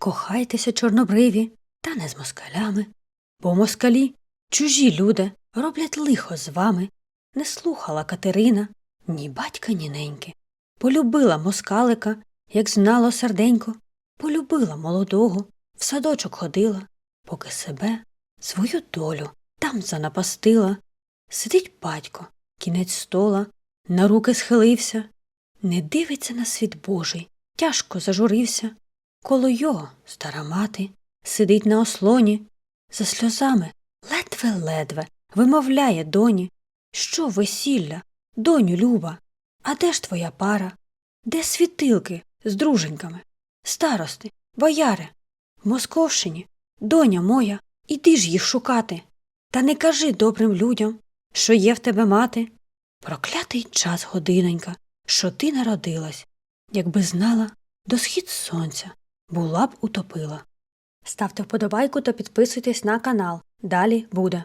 Кохайтеся, чорнобриві, та не з москалями, бо москалі чужі люди роблять лихо з вами. Не слухала Катерина ні батька, ні неньки. Полюбила москалика, як знало серденько, полюбила молодого, в садочок ходила, поки себе, свою долю там занапастила. Сидить батько, кінець стола, на руки схилився, не дивиться на світ Божий, тяжко зажурився. Коло його стара мати сидить на ослоні, за сльозами ледве-ледве вимовляє доні, що весілля, доню люба, а де ж твоя пара? Де світилки з друженьками, старости, бояри? В Московщині, доня моя, іди ж їх шукати. Та не кажи добрим людям, що є в тебе мати. Проклятий час, годинонька, що ти народилась, якби знала, до схід сонця була б утопила. Ставте вподобайку та підписуйтесь на канал. Далі буде.